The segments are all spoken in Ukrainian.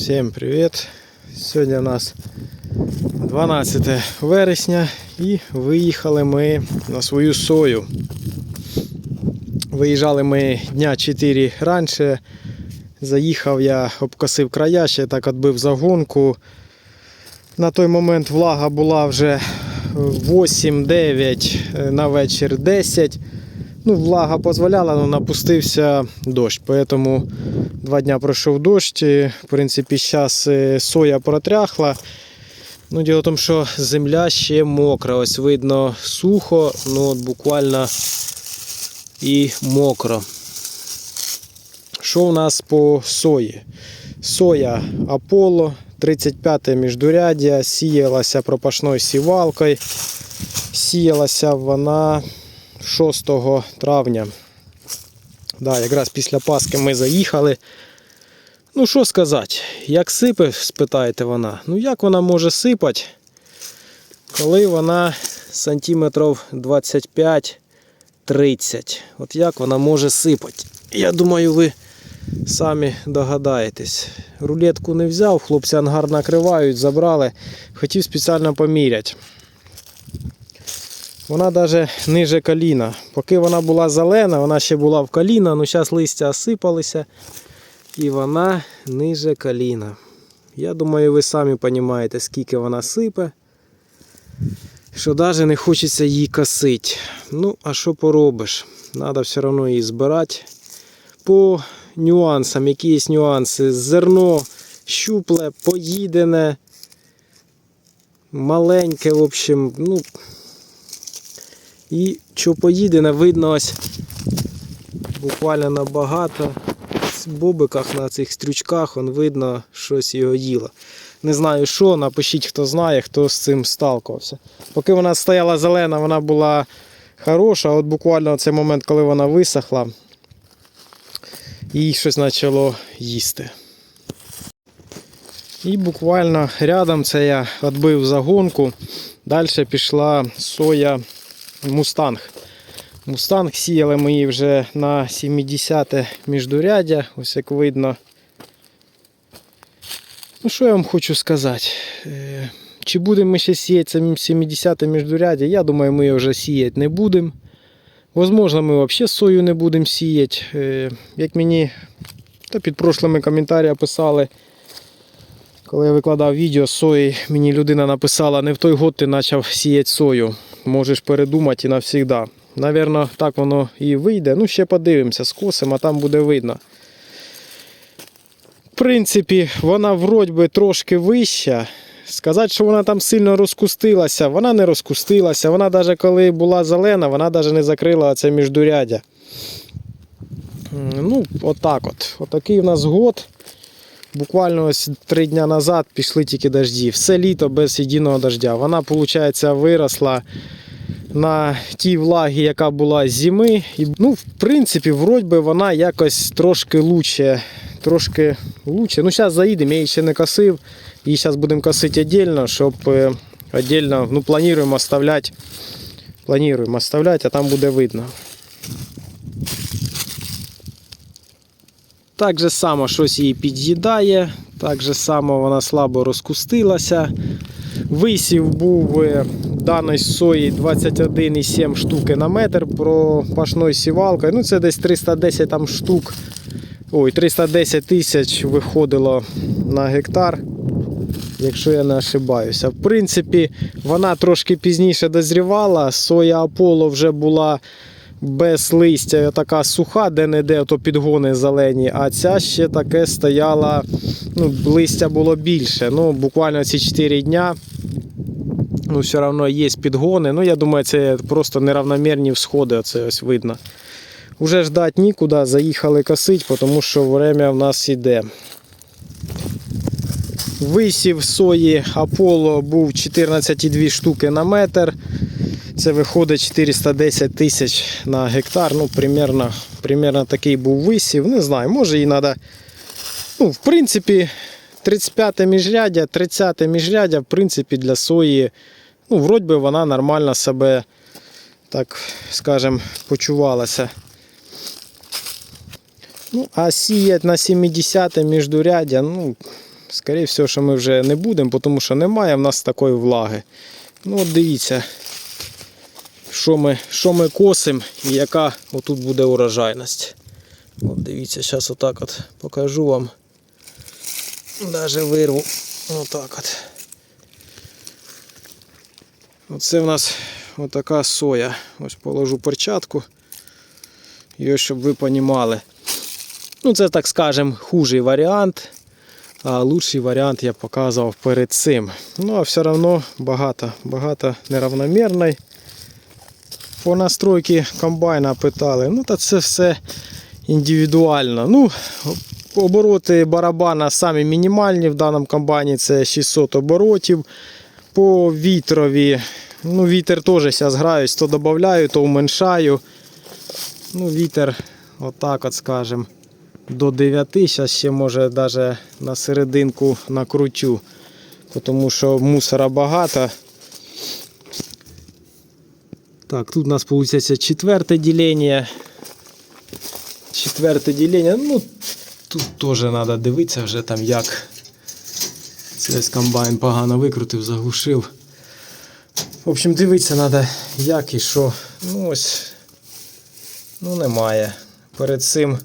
Всім привіт! Сьогодні у нас 12 вересня і виїхали ми на свою сою. Виїжджали ми дня 4 раніше. Заїхав я, обкосив края, ще так відбив загонку. На той момент влага була вже 8-9, на вечір 10. Ну, влага дозволяла, але напустився дощ. Поэтому два дня пройшов дощ. В принципі, зараз соя протряхла. Ну, діло в тому, що земля ще мокра. Ось видно сухо, ну от буквально і мокро. Що у нас по сої? Соя Аполло, 35-те міждуряддя, сіялася пропашною сівалкою. Сіялася вона 6 травня. Да, якраз після Пасхи ми заїхали. Ну, що сказати, як сипе, спитаєте вона. Ну як вона може сипати, коли вона сантиметрів 25-30. От як вона може сипати? Я думаю, ви самі догадаєтесь. Рулетку не взяв, хлопці ангар накривають, забрали. Хотів спеціально поміряти. Вона навіть ниже коліна. Поки вона була зелена, вона ще була в коліна, ну зараз листя осипалися. І вона ниже коліна. Я думаю, ви самі розумієте, скільки вона сипе. Що навіть не хочеться її косити. Ну, а що поробиш? Треба все одно її збирати. По нюансам, якісь нюанси. Зерно щупле, поїдене, маленьке, в общем, ну. І що поїдене, видно ось буквально набагато в бобиках на цих стрючках он видно щось його їло. Не знаю що, напишіть, хто знає, хто з цим сталкувався. Поки вона стояла зелена, вона була хороша, от буквально цей момент, коли вона висохла, їй щось почало їсти. І буквально рядом це я відбив загонку. Далі пішла соя Мустанг. Мустанг сіяли ми її вже на 70-те міждуряддя, ось як видно. Ну, що я вам хочу сказати? Е, Чи будемо ми ще сіяти це 70 міждуряддя? Я думаю, ми його вже сіяти не будемо. Возможно, ми взагалі сою не будемо сіяти. Е, Як мені та під прошлими коментарями писали, коли я викладав відео з сої, мені людина написала, не в той год ти почав сіяти сою. Можеш передумати і навсігда. Навірно, так воно і вийде. Ну, ще подивимося, скосимо, а там буде видно. В принципі, вона вроді би трошки вища. Сказати, що вона там сильно розкустилася, вона не розкустилася. Вона навіть коли була зелена, вона навіть не закрила це міждуряддя. М, Ну, отак от. Отакий у нас год. Буквально ось три дні назад пішли тільки дожді. Все літо без єдиного дождя. Вона, виходить, виросла на тій влагі, яка була з зими. І, ну, в принципі, вроді би вона якось трошки лучше. Трошки лучше. Ну, зараз заїдемо, я її ще не косив. Її зараз будемо косити віддільно, щоб е, віддільно, ну, плануємо оставляти. Плануємо оставляти, а там буде видно. Так же само щось її під'їдає, так же само вона слабо розкустилася. Висів був е, даної сої 21,7 штуки на метр про пашною сівалкою. Ну це десь 310 там штук. Ой, 310 тисяч виходило на гектар, якщо я не ошибаюся. В принципі, вона трошки пізніше дозрівала. Соя Аполло вже була без листя, така суха, де-не-де то підгони зелені, а ця ще таке стояла, ну, листя було більше. Ну, буквально ці 4 дня. Ну, все одно є підгони. Ну, я думаю, це просто неравномірні всходи, оце ось видно. Уже ждати нікуди, заїхали косить, тому що время в нас йде. Висів сої Аполло був 14,2 штуки на метр. Це виходить 410 тисяч на гектар. Ну, примерно, примерно такий був висів. Не знаю, може і треба. Ну, в принципі, 35 міжряддя, 30 міжряддя, в принципі, для сої, ну, вроді би вона нормально себе, так скажем, почувалася. Ну, а сіять на 70 міждуряддя, ну, скоріше всього, що ми вже не будемо, тому що немає в нас такої влаги. Ну, от дивіться, що ми, що ми косимо і яка отут буде урожайність. От дивіться, зараз отак от покажу вам. Даже вирву. Отак от. Оце в нас отака соя. Ось положу перчатку. І щоб ви понімали. Ну, це, так скажем, хужий варіант. А лучший варіант я показував перед цим. Ну, а все одно багато, багато неравномірний. По настройці комбайна питали. Ну, та це все індивідуально. Ну, обороти барабана самі мінімальні в даному комбайні це 600 оборотів. По вітрові, ну вітер теж зараз граюсь, то додаю, то уменьшаю. Ну, вітер, отак от скажем, до 9. Зараз ще може навіть на серединку накрутю, тому що мусора багато. Так, тут у нас виходить четверте ділення. Четверте ділення. Ну, тут теж треба дивитися вже там як. Це ось комбайн погано викрутив, заглушив. В общем, дивитися треба як і що. Ну ось. Ну немає. Перед цим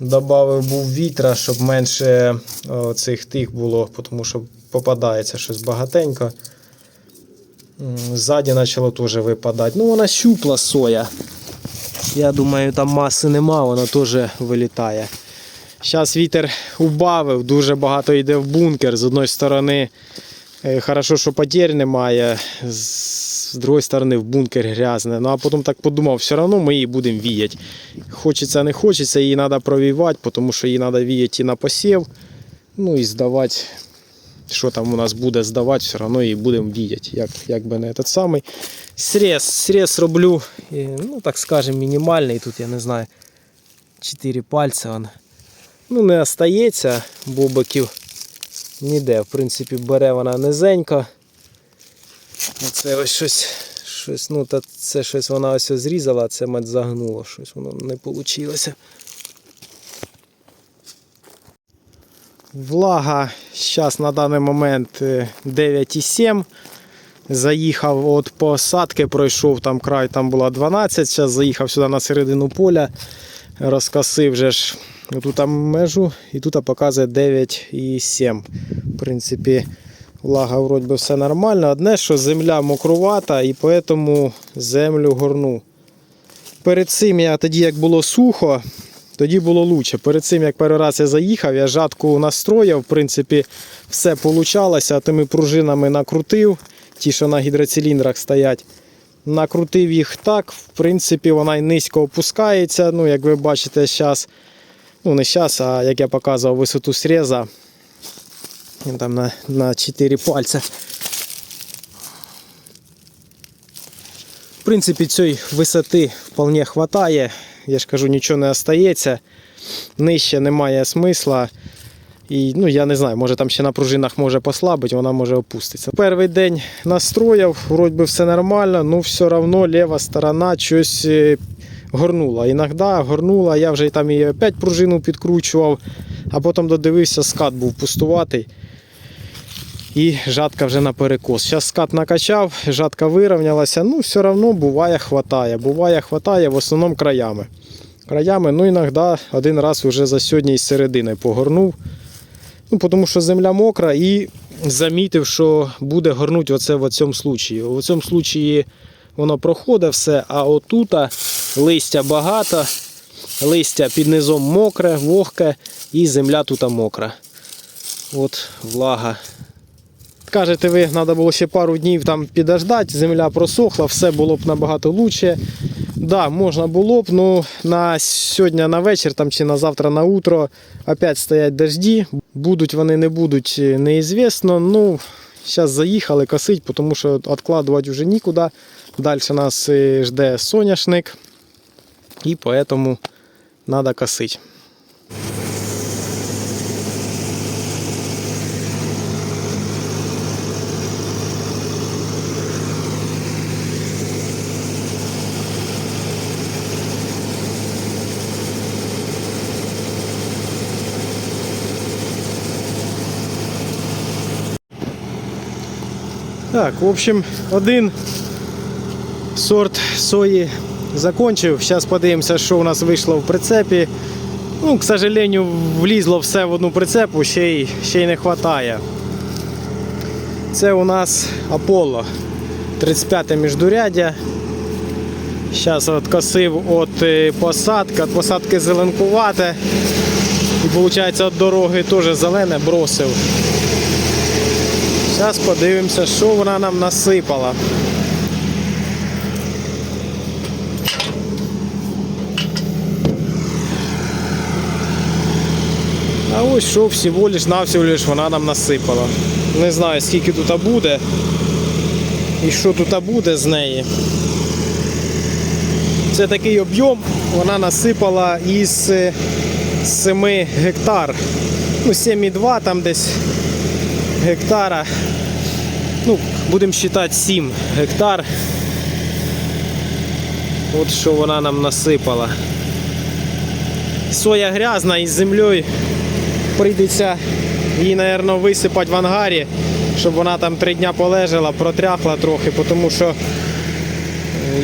додав був вітра, щоб менше о, цих тих було, тому що попадається щось багатенько. М, Ззаді почало теж випадати. Ну вона щупла соя. Я думаю, там маси нема, вона теж вилітає. Зараз вітер убавив, дуже багато йде в бункер. З одної сторони, е, хорошо, що потерь немає, з другої сторони, в бункер грязне. Ну а потім так подумав, все одно ми її будемо віяти. Хочеться, не хочеться, її треба провівати, тому що її треба віяти і на посів. Ну і здавати, що там у нас буде здавати, все одно її будемо віяти. Як, як би не этот самий. Срез, срез роблю, ну так скажем, мінімальний. Тут я не знаю, 4 пальця. Он. Ну, не остається бобиків ніде. В принципі, бере вона низенько. Оце ось щось, щось, ну, та це щось вона ось зрізала, а це мать загнуло, щось воно не вийшло. Влага зараз на даний момент е, 9,7. Заїхав от посадки, пройшов там край, там була 12, зараз заїхав сюди на середину поля, розкосив вже ж тут там межу і тут показує 9,7. В принципі, влага вроді все нормально. Одне, що земля мокрувата і тому землю горну. Перед цим я тоді, як було сухо, тоді було лучше. Перед цим, як перший раз я заїхав, я жатку настроїв, в принципі, все вийшло, тими пружинами накрутив, ті, що на гідроциліндрах стоять. Накрутив їх так, в принципі, вона й низько опускається. Ну, як ви бачите, зараз, ну не зараз, а як я показував висоту среза, там на, на 4 пальця. В принципі, цієї висоти вполне хватає. Я ж кажу, нічого не остається. Нижче немає смисла. І ну, я не знаю, може там ще на пружинах може послабити, вона може опуститися. Перший день настроїв, вроді все нормально, ну все одно ліва сторона щось е, горнула. Іноді горнула, я вже там і опять пружину підкручував, а потім додивився, скат був пустуватий. І жатка вже на перекос. Зараз скат накачав, жатка вирівнялася, ну все одно буває хватає. Буває хватає в основному краями. Краями, ну іноді один раз вже за сьогодні із середини погорнув. Ну, тому що земля мокра і замітив, що буде горнути оце в цьому случаї. В цьому случаї воно проходить все, а отут листя багато, листя під низом мокре, вогке і земля тут мокра. От влага. Кажете, ви треба було ще пару днів там підождати, земля просохла, все було б набагато краще. Да, можна було б, ну на сьогодні на вечір там, чи на завтра на утро опять стоять дожді. Будуть вони, не будуть, неізвісно. Ну, зараз заїхали косить, тому що відкладувати вже нікуди. Далі нас е, жде соняшник. І тому треба косити. Так, в общем, один сорт сої закончив. Зараз подивимося, що у нас вийшло в прицепі. Ну, к сожалению, влізло все в одну прицепу, ще й, ще й не вистачає. Це у нас Аполло. 35 міждуряддя. Зараз от косив от е, посадки, от посадки зеленкувате. І виходить від дороги теж зелене бросив. Зараз подивимося, що вона нам насипала. А ось що всього лиш навсього лиш вона нам насипала. Не знаю скільки тут буде і що тут буде з неї. Це такий об'єм, вона насипала із е, 7 гектар. Ну, 7,2 там десь гектара. Ну, будемо вважати 7 гектар. От що вона нам насипала. Соя грязна із землею. Прийдеться її, мабуть, висипати в ангарі, щоб вона там три дня полежала, протряхла трохи, тому що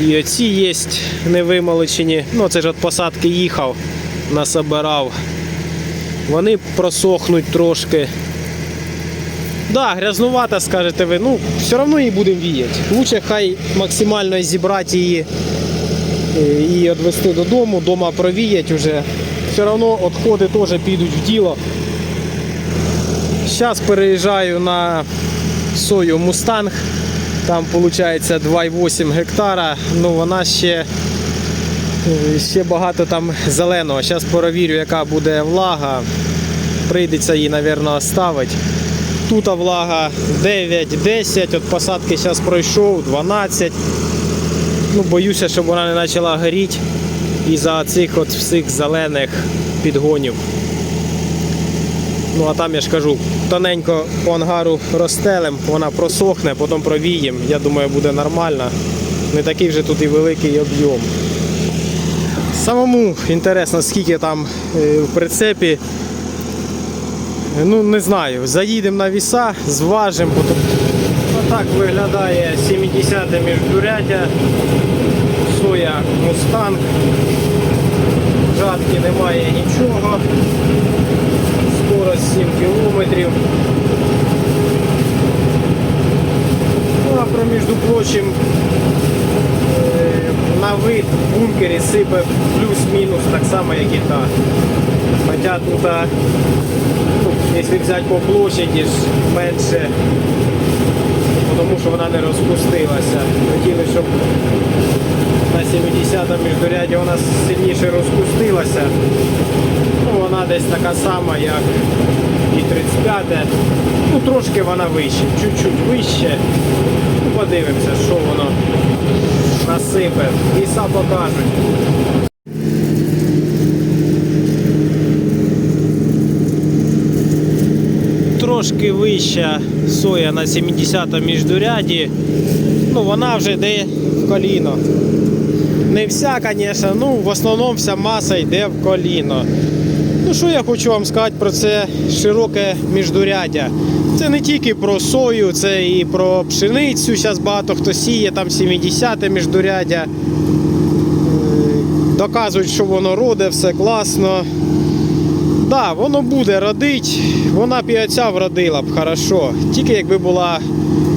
і оці є невимолочені. Ну, це ж від посадки їхав, насобирав. Вони просохнуть трошки. Да, грязнувата, скажете ви. Ну, все одно її будемо віяти. Лучше хай максимально зібрати її е, і відвести додому, вдома провіять уже. Все одно відходи теж підуть в діло. Зараз переїжджаю на сою Мустанг. Там виходить 2,8 гектара. Ну вона ще, е, ще багато там зеленого. Зараз перевірю, яка буде влага. Прийдеться її, мабуть, ставити. Тут влага 9-10, от посадки зараз пройшов, 12. Ну, боюся, щоб вона не почала горіти із-за цих от всіх зелених підгонів. Ну а там я ж кажу, тоненько по ангару розстелем, вона просохне, потім провіємо. Я думаю, буде нормально. Не такий вже тут і великий об'єм. Самому інтересно, скільки там е, в прицепі. Ну, не знаю. Заїдемо на віса, зважимо. Отак виглядає 70-те міждуряддя. Соя Мустанг. Жатки немає нічого. Скорость 7 кілометрів. Ну, а про, між прочим, е, на вид в бункері сипе плюс-мінус так само, як і та. Хоча тут, якщо взяти по площаді менше, тому що вона не розпустилася. Хотіли, щоб на 70 міждуряді вона сильніше розпустилася. Ну, вона десь така сама, як і 35. Ну, трошки вона вище, чуть-чуть вище. Ну, подивимося, що воно насипе. Віса покажуть. Трошки вища соя на 70 міждуряді. Ну, вона вже йде в коліно. Не вся, звісно, ну в основному вся маса йде в коліно. Ну що я хочу вам сказати про це широке міждуряддя. Це не тільки про сою, це і про пшеницю. Зараз багато хто сіє, там 70 міждуряддя. Е, Доказують, що воно роде, все класно. Да, воно буде родить, вона б і оця вродила б хорошо. Тільки якби була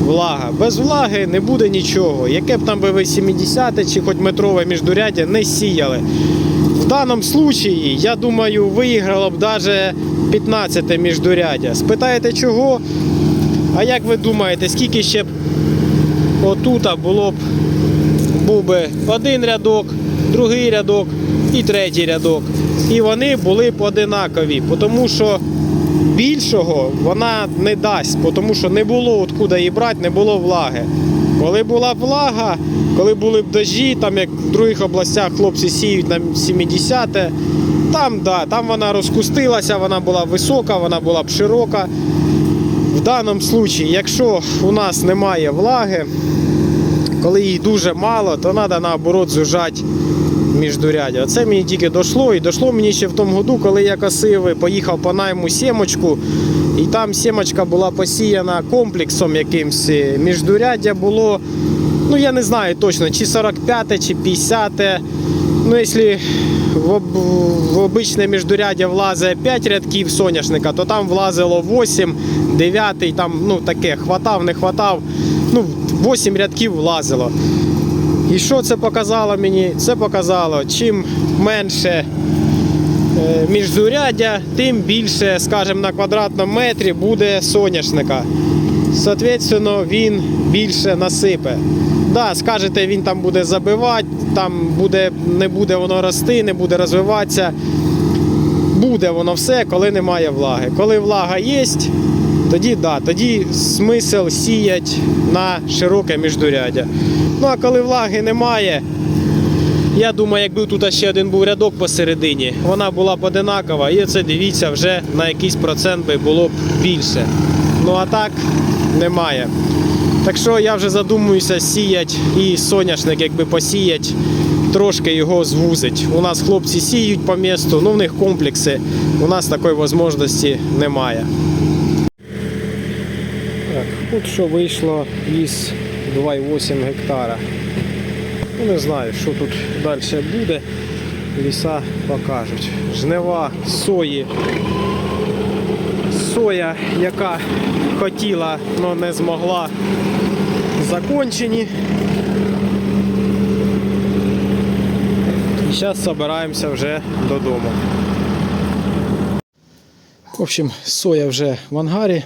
влага. Без влаги не буде нічого. Яке б там би ви 70 чи хоч метрове міждуряддя не сіяли. В даному случаї, я думаю, виграло б навіть 15 міждуряддя. Спитаєте чого? А як ви думаєте, скільки ще б отута було б був би один рядок, другий рядок і третій рядок. І вони були б одинакові, тому що більшого вона не дасть, тому що не було откуда її брати, не було влаги. Коли була влага, коли були б дожі, там як в других областях хлопці сіють на 70 там, да, там вона розкустилася, вона була висока, вона була б широка. В даному випадку, якщо у нас немає влаги, коли її дуже мало, то треба наоборот зужати міждурядя. Оце мені тільки дійшло. І дійшло мені ще в тому году, коли я косив, поїхав по найму сімочку. І там сімочка була посіяна комплексом якимсь. Міждуряддя було, ну я не знаю точно, чи 45, чи 50. Ну, якщо в, в обичне міждуряддя влазить 5 рядків соняшника, то там влазило 8, 9, там ну таке, хватав, не хватав. Ну, 8 рядків влазило. І що це показало мені? Це показало, чим менше е, міжзуряддя, тим більше, скажімо, на квадратному метрі буде соняшника. Соответственно, він більше насипе. Да, скажете, він там буде забивати, там буде, не буде воно рости, не буде розвиватися. Буде воно все, коли немає влаги. Коли влага є, тоді да, тоді смисл сіять на широке міждуряддя. Ну а коли влаги немає, я думаю, якби тут ще один був рядок посередині, вона була б одинакова, і це дивіться, вже на якийсь процент би було б більше. Ну а так немає. Так що я вже задумуюся сіять і соняшник, якби посіять, трошки його звузить. У нас хлопці сіють по місту, ну в них комплекси. У нас такої можливості немає. Так, от що вийшло із 2,8 гектара. Ну, не знаю, що тут далі буде. Ліса покажуть. Жнива сої. Соя, яка хотіла, але не змогла, закончені. І зараз збираємося вже додому. В общем, соя вже в ангарі.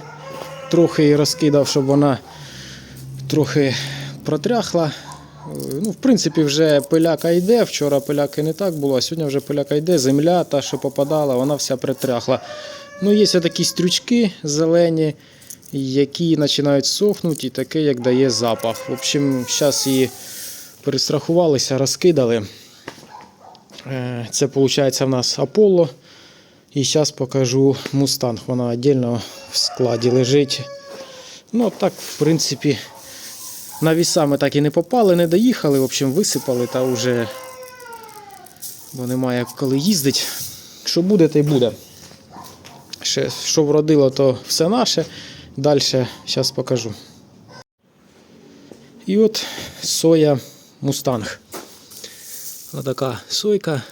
Трохи її розкидав, щоб вона трохи протряхла. Ну, в принципі, вже пиляка йде. Вчора пиляки не так було, а сьогодні вже пиляка йде. Земля, та, що попадала, вона вся притряхла. Ну, є такі стрючки зелені, які починають сохнути, і таке, як дає запах. В общем, зараз її перестрахувалися, розкидали. Е, Це виходить в нас Аполло. І зараз покажу Мустанг. Вона віддільно в складі лежить. Ну, так, в принципі, на віса ми так і не попали, не доїхали, в общем, висипали та вже, бо немає коли їздити. Що буде, то й буде. Ще, що вродило, то все наше. Далі зараз покажу. І от соя Мустанг. Ось така сойка.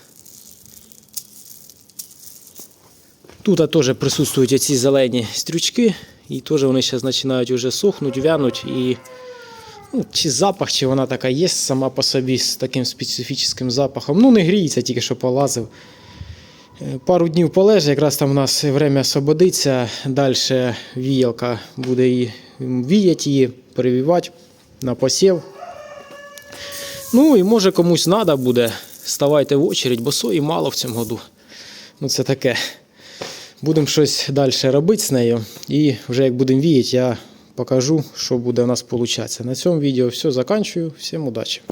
Тут теж присутствують ці зелені стрючки, і теж вони зараз починають вже сохнути, вянуть. І ну, чи запах, чи вона така є сама по собі з таким специфічним запахом. Ну, не гріється, тільки що полазив. Е, Пару днів полеже, якраз там у нас время освободиться. Далі віялка буде її віяти її, перевівати на посів. Ну і може комусь треба буде. Ставайте в очередь, бо сої мало в цьому году. Ну це таке. Будемо щось далі робити з нею. І вже як будемо віяти, я покажу, що буде у нас получатися. На цьому відео все заканчую. Всім удачі!